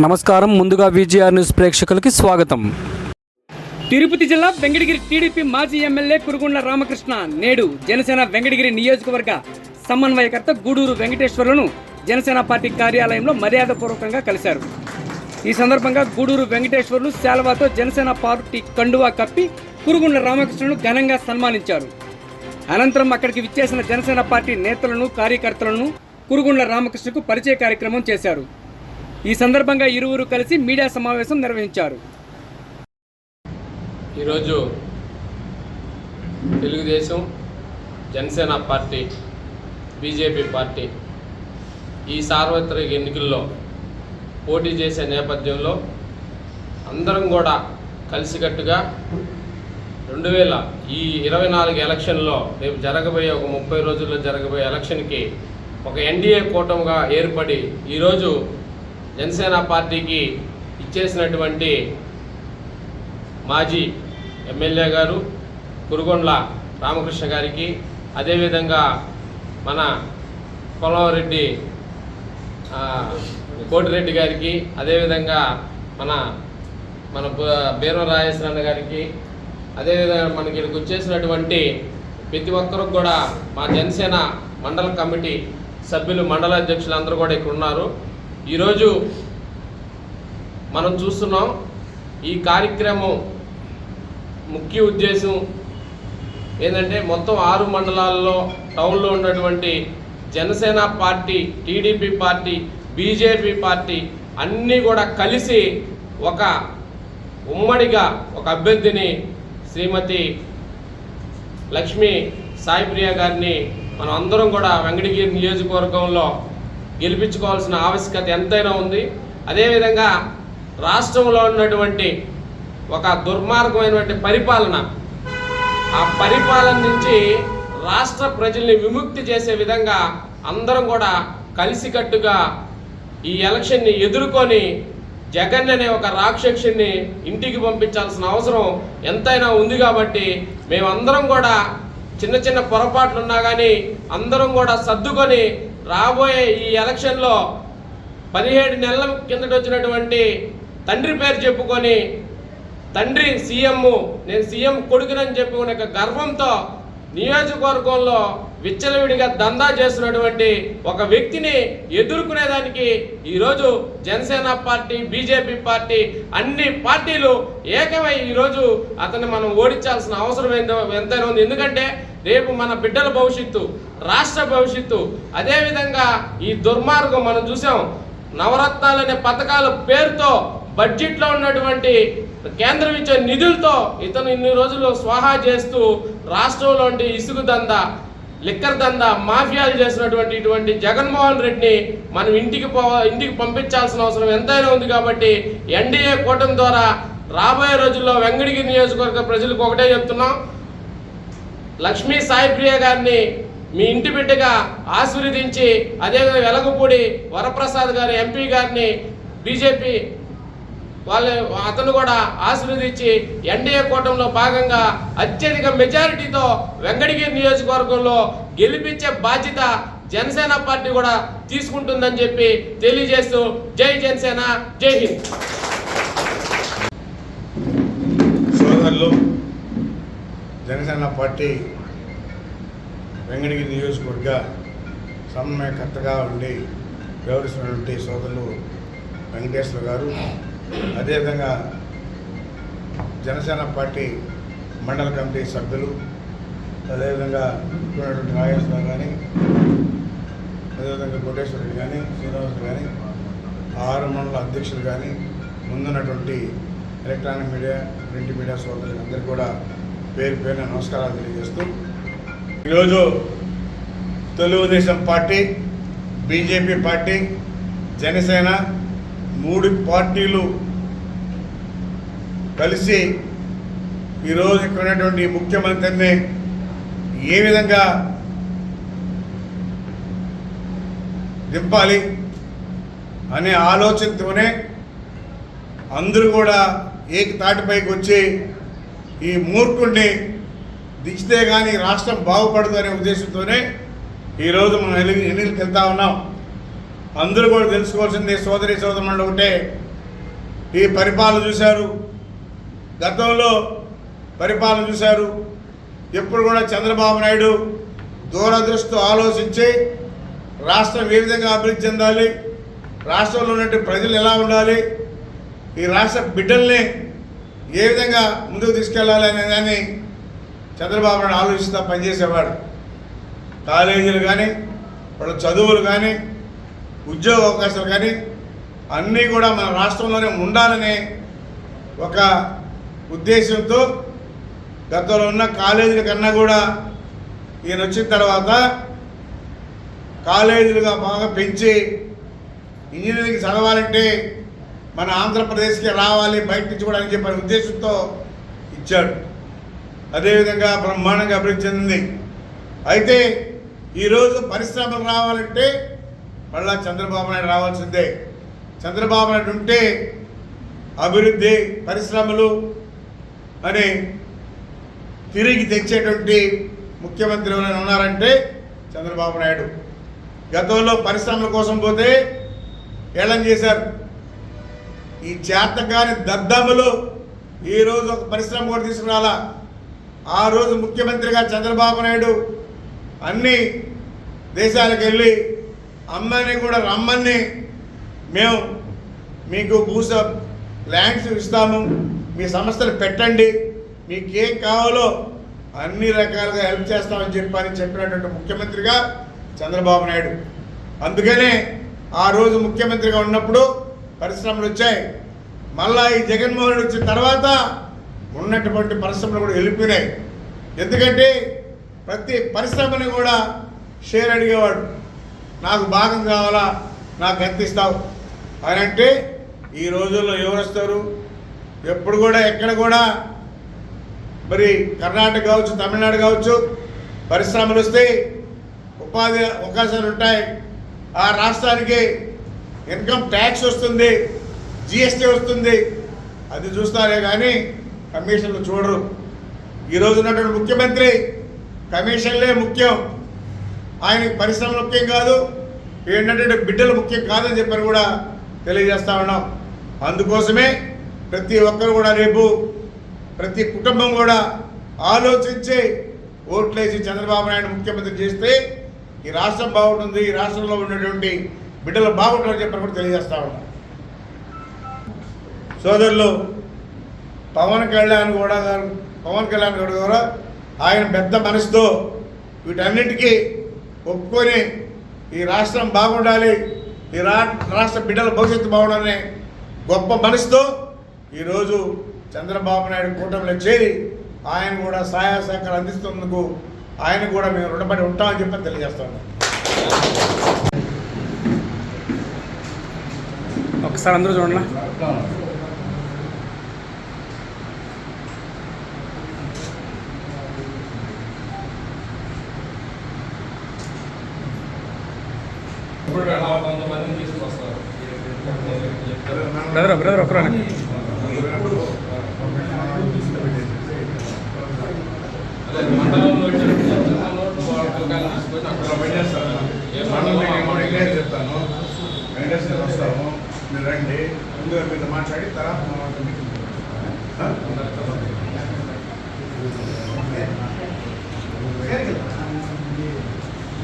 నమస్కారం. ముందుగా VGR news ప్రేక్షకులకి స్వాగతం. తిరుపతి జిల్లా వెంకటగిరి టీడీపీ మాజీ ఎమ్మెల్యే కురుగుండ్ల రామకృష్ణ నేడు జనసేన వెంకటగిరి నియోజకవర్గ సమన్వయకర్త గూడూరు వెంకటేశ్వర్లను జనసేన పార్టీ కార్యాలయంలో మర్యాదపూర్వకంగా కలిశారు. ఈ సందర్భంగా గూడూరు వెంకటేశ్వర్లు శాలవాతో జనసేన పార్టీ కండువా కప్పి కురుగుండ్ల రామకృష్ణను ఘనంగా సన్మానించారు. అనంతరం అక్కడికి విచ్చేసిన జనసేన పార్టీ నేతలను కార్యకర్తలను కురుగుండ్ల రామకృష్ణకు పరిచయ కార్యక్రమం చేశారు. ఈ సందర్భంగా ఇరువురు కలిసి మీడియా సమావేశం నిర్వహించారు. ఈరోజు Telugu Desam Janasena party BJP party ఈ సార్వత్రిక ఎన్నికల్లో పోటీ చేసే నేపథ్యంలో అందరం కూడా కలిసికట్టుగా రెండు వేల ఈ ఇరవై నాలుగు ఎలక్షన్లో రేపు జరగబోయే ఒక ముప్పై రోజుల్లో జరగబోయే ఎలక్షన్కి ఒక ఎన్డీఏ కూటమిగా ఏర్పడి ఈరోజు జనసేన పార్టీకి ఇచ్చేసినటువంటి మాజీ ఎమ్మెల్యే గారు కురుగొండ్ల రామకృష్ణ గారికి అదేవిధంగా మన పొలవరెడ్డి కోటిరెడ్డి గారికి అదేవిధంగా మన మన బీర రాజేశ్వరన్న గారికి అదేవిధంగా మనకి ఇక్కడికి వచ్చేసినటువంటి ప్రతి ఒక్కరు కూడా మా జనసేన మండల కమిటీ సభ్యులు మండల అధ్యక్షులు అందరూ కూడా ఇక్కడ ఉన్నారు ఈరోజు మనం చూస్తున్నాం ఈ కార్యక్రమం ముఖ్య ఉద్దేశం ఏంటంటే మొత్తం ఆరు మండలాల్లో టౌన్లో ఉన్నటువంటి Janasena party TDP party BJP party అన్నీ కూడా కలిసి ఒక ఉమ్మడిగా ఒక అభ్యర్థిని శ్రీమతి లక్ష్మీ సాయిప్రియ గారిని మనం అందరం కూడా వెంకటగిరి నియోజకవర్గంలో గెలిపించుకోవాల్సిన ఆవశ్యకత ఎంతైనా ఉంది. అదేవిధంగా రాష్ట్రంలో ఉన్నటువంటి ఒక దుర్మార్గమైనటువంటి పరిపాలన ఆ పరిపాలన నుంచి రాష్ట్ర ప్రజల్ని విముక్తి చేసే విధంగా అందరం కూడా కలిసికట్టుగా ఈ ఎలక్షన్ని ఎదుర్కొని జగన్ అనే ఒక రాక్షసుని ఇంటికి పంపించాల్సిన అవసరం ఎంతైనా ఉంది కాబట్టి మేమందరం కూడా చిన్న చిన్న పొరపాట్లున్నా కానీ అందరం కూడా సర్దుకొని రాబోయే ఈ ఎలక్షన్లో పదిహేడు నెలల కిందట వచ్చినటువంటి తండ్రి పేరు చెప్పుకొని తండ్రి సీఎం నేను సీఎం కొడుకునని చెప్పుకునే ఒక గర్వంతో నియోజకవర్గంలో విచ్చలవిడిగా దందా చేస్తున్నటువంటి ఒక వ్యక్తిని ఎదుర్కొనేదానికి ఈరోజు జనసేన పార్టీ బీజేపీ పార్టీ అన్ని పార్టీలు ఏకమై ఈరోజు అతన్ని మనం ఓడించాల్సిన అవసరం ఎంత ఎంతైనా ఉంది. ఎందుకంటే రేపు మన బిడ్డల భవిష్యత్తు. రాష్ట్ర భవిష్యత్తు. అదేవిధంగా ఈ దుర్మార్గం మనం చూసాం. నవరత్నాలు అనే పథకాల పేరుతో బడ్జెట్లో ఉన్నటువంటి కేంద్రం ఇచ్చే నిధులతో ఇతను ఇన్ని రోజులు స్వాహా చేస్తూ రాష్ట్రంలో ఇసుగు దందా లిక్కర్ దందా మాఫియాలు చేసినటువంటి ఇటువంటి జగన్మోహన్ రెడ్డిని మనం ఇంటికి పో ఇంటికి పంపించాల్సిన అవసరం ఎంతైనా ఉంది కాబట్టి ఎన్డీఏ కూటమి ద్వారా రాబోయే రోజుల్లో వెంగడిగిరి నియోజకవర్గ ప్రజలకు ఒకటే చెప్తున్నాం. లక్ష్మీ సాయిప్రియ గారిని మీ ఇంటి బిడ్డగా ఆశీర్వదించి అదేవిధంగా వెలగపూడి వరప్రసాద్ గారి ఎంపీ గారిని బీజేపీ వాళ్ళ అతను కూడా ఆశీర్వదించి ఎన్డీఏ కూటమిలో భాగంగా అత్యధిక మెజారిటీతో వెంకటగిరి నియోజకవర్గంలో గెలిపించే బాధ్యత జనసేన పార్టీ కూడా తీసుకుంటుందని చెప్పి తెలియజేస్తూ జై జనసేన జై హింద్. సోదరులు జనసేన పార్టీ వెంకటగిరి నియోజకవర్గ సమన్వయకర్తగా ఉండి వ్యవహరిస్తున్నటువంటి సోదరులు వెంకటేశ్వర గారు అదేవిధంగా జనసేన పార్టీ మండల కమిటీ సభ్యులు అదేవిధంగా ఉన్నటువంటి నాగేశ్వరరావు కానీ అదేవిధంగా కోటేశ్వరుడు కానీ శ్రీనివాస్ కానీ ఆరు మండల అధ్యక్షులు కానీ ముందున్నటువంటి ఎలక్ట్రానిక్ మీడియా ప్రింట్ మీడియా సోదరులందరికీ కూడా పేరు పేరున నమస్కారాలు తెలియజేస్తూ ఈరోజు Telugu Desam party BJP party Janasena మూడు పార్టీలు కలిసి ఈరోజు ఇక్కడ ఉన్నటువంటి ముఖ్యమంత్రిని ఏ విధంగా దింపాలి అనే ఆలోచనతోనే అందరూ కూడా ఏకతాటిపైకి వచ్చి ఈ మూర్ఖుడిని దించితే కానీ రాష్ట్రం బాగుపడదు అనే ఉద్దేశంతోనే ఈరోజు మనం ఎన్ని ఎన్నికలకు వెళ్తా ఉన్నాం. అందరూ కూడా తెలుసుకోవాల్సింది సోదరి సోదరులు ఒకటే. ఈ పరిపాలన చూశారు. గతంలో పరిపాలన చూశారు. ఎప్పుడు కూడా చంద్రబాబు నాయుడు దూరదృష్టితో ఆలోచించి రాష్ట్రం ఏ విధంగా అభివృద్ధి చెందాలి రాష్ట్రంలో ఉన్నట్టు ప్రజలు ఎలా ఉండాలి ఈ రాష్ట్ర బిడ్డల్ని ఏ విధంగా ముందుకు తీసుకెళ్ళాలి అనే దాన్ని చంద్రబాబు నాయుడు ఆలోచిస్తూ పనిచేసేవాడు. కాలేజీలు కానీ వాళ్ళ చదువులు కానీ ఉద్యోగ అవకాశాలు కానీ అన్నీ కూడా మన రాష్ట్రంలోనే ఉండాలనే ఒక ఉద్దేశంతో గతంలో ఉన్న కాలేజీల కన్నా కూడా ఈయన వచ్చిన తర్వాత కాలేజీలుగా బాగా పెంచి ఇంజనీరింగ్ చదవాలంటే మన ఆంధ్రప్రదేశ్కి రావాలి బయట నుంచి కూడా అని చెప్పిన ఉద్దేశంతో ఇచ్చాడు. అదేవిధంగా బ్రహ్మాండంగా అభివృద్ధి చెందింది. అయితే ఈరోజు పరిశ్రమలు రావాలంటే మళ్ళా చంద్రబాబు నాయుడు రావాల్సిందే. చంద్రబాబు నాయుడు ఉంటే అభివృద్ధి పరిశ్రమలు అని తిరిగి తెచ్చేటువంటి ముఖ్యమంత్రి ఎవరైనా ఉన్నారంటే చంద్రబాబు నాయుడు. గతంలో పరిశ్రమల కోసం పోతే ఏళం చేశారు. ఈ చేతకాని దద్దమ్మలు ఈరోజు ఒక పరిశ్రమ కూడా తీసుకురాలా? ఆ రోజు ముఖ్యమంత్రిగా చంద్రబాబు నాయుడు అన్ని దేశాలకు వెళ్ళి అమ్మని కూడా రమ్మని మేము మీకు భూస ల్యాండ్స్ ఇస్తాము మీ సంస్థలు పెట్టండి మీకు ఏం కావాలో అన్ని రకాలుగా హెల్ప్ చేస్తామని చెప్పని చెప్పినటువంటి ముఖ్యమంత్రిగా చంద్రబాబు నాయుడు. అందుకనే ఆ రోజు ముఖ్యమంత్రిగా ఉన్నప్పుడు పరిశ్రమలు వచ్చాయి. మళ్ళా ఈ జగన్మోహన్ రెడ్డి వచ్చిన తర్వాత ఉన్నటువంటి పరిశ్రమలు కూడా వెళ్ళిపోయినాయి. ఎందుకంటే ప్రతి పరిశ్రమని కూడా షేర్ అడిగేవాడు. నాకు భాగం కావాలా? నాకు ఎంత ఇస్తావు? అని అంటే ఈ రోజుల్లో ఎవరు వస్తారు? ఎప్పుడు కూడా ఎక్కడ కూడా మరి కర్ణాటక కావచ్చు తమిళనాడు కావచ్చు పరిశ్రమలు వస్తే ఉపాధి అవకాశాలు ఉంటాయి. ఆ రాష్ట్రానికి ఇన్కమ్ ట్యాక్స్ వస్తుంది జిఎస్టీ వస్తుంది. అది చూస్తారే కానీ కమిషన్లు చూడరు. ఈరోజు ఉన్నటువంటి ముఖ్యమంత్రి కమిషన్లే ముఖ్యం. ఆయన పరిశ్రమలు ముఖ్యం కాదు ఏంటంటే బిడ్డలు ముఖ్యం కాదని చెప్పని కూడా తెలియజేస్తా ఉన్నాం. అందుకోసమే ప్రతి ఒక్కరు కూడా రేపు ప్రతి కుటుంబం కూడా ఆలోచించి ఓట్లేసి చంద్రబాబు నాయుడు ముఖ్యమంత్రి చేస్తే ఈ రాష్ట్రం బాగుంటుంది ఈ రాష్ట్రంలో ఉన్నటువంటి బిడ్డలు బాగుంటారని చెప్పని కూడా తెలియజేస్తా ఉన్నాం. సోదరులు పవన్ కళ్యాణ్ కూడా గారు పవన్ కళ్యాణ్ గారు కూడా ఆయన పెద్ద మనసుతో వీటన్నిటికీ ఒప్పుకొని ఈ రాష్ట్రం బాగుండాలి ఈ రా రాష్ట్ర బిడ్డల భవిష్యత్తు బాగుండాలనే గొప్ప మనసుతో ఈరోజు చంద్రబాబు నాయుడు కూటమిలో చేరి ఆయన కూడా సహాయ సహకారం అందిస్తున్నందుకు ఆయన కూడా మేము రుణపడి ఉంటామని చెప్పి తెలియజేస్తాను ఒకసారి అందరూ చూడండి. బ్రదర్ బ్రదర్ ఒకరు మండలంలో తీసుకొని అక్కడ ఏ మండలం చెప్తాను వెంకటేశ్వర వస్తాము మీరు రండి. ముందుగా మీతో మాట్లాడి తర్వాత తర్వాత meeting